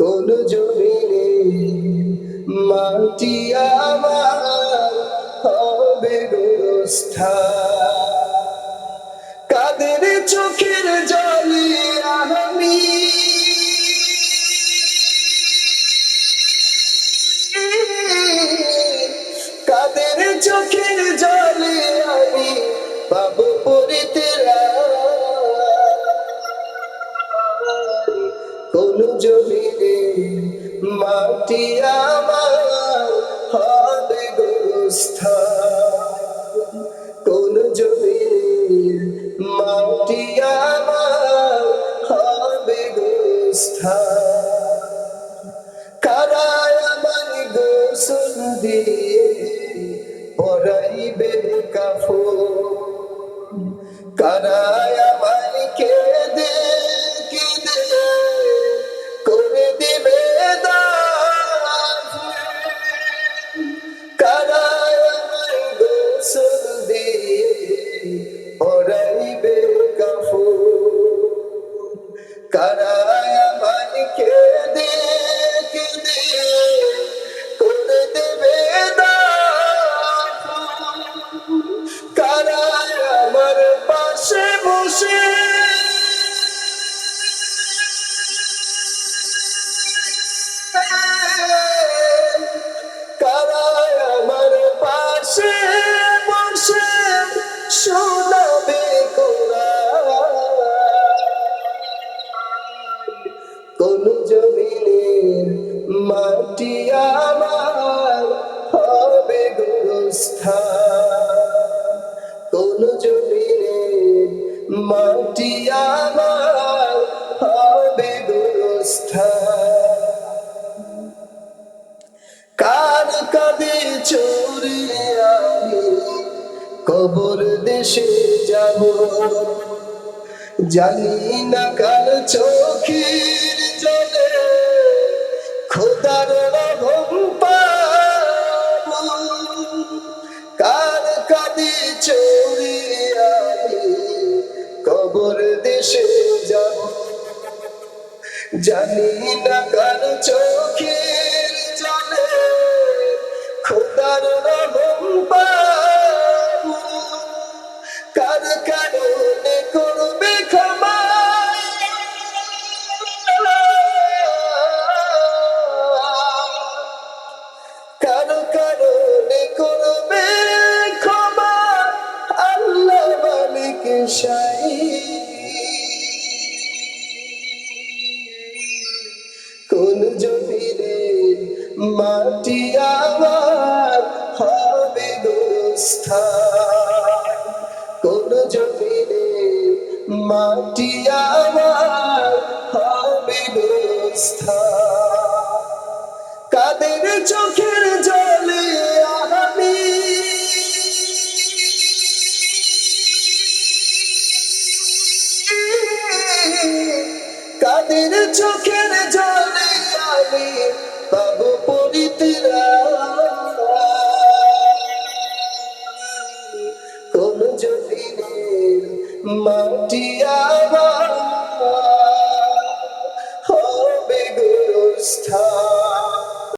কোন জমিনে মাটি আমার হবে কাদের চোখের জলে আমি? কাদের চোখের জলে আমি পাবো কোন জমিনে মাটি আমার হবে গোরস্থান কোন জমিনে মাটি আমার হবে গোরস্থান কারায় আমার গোসল দিয়ে পরাইবে কাফো কারায় আমার কেঁদে কেঁদে কারায় আমার গোসল দিয়ে কারায় মাটি আমার হবে গোরস্থান। কোন জমিনে মাটি আমার হবে গোরস্থান। কার কাঁদে চোরে আমি কবর দেশে যাব? জানি না কার চোখের জলে রহম পাবো কার কাঁদে চোরে আমি? কবর দেশে যাব। জানি না কার চোখের জলে খোদার রহম পাবো কোন জমিনে মাটি আমার হবে গোরস্থান। কোন জমিনে মাটি আমার হবে কাদের চোখের জলে কাদের চোখের জলে আমি পাবো পরিতেরা কোন জমিনের মাটি আমার হবে গুরুস্থান।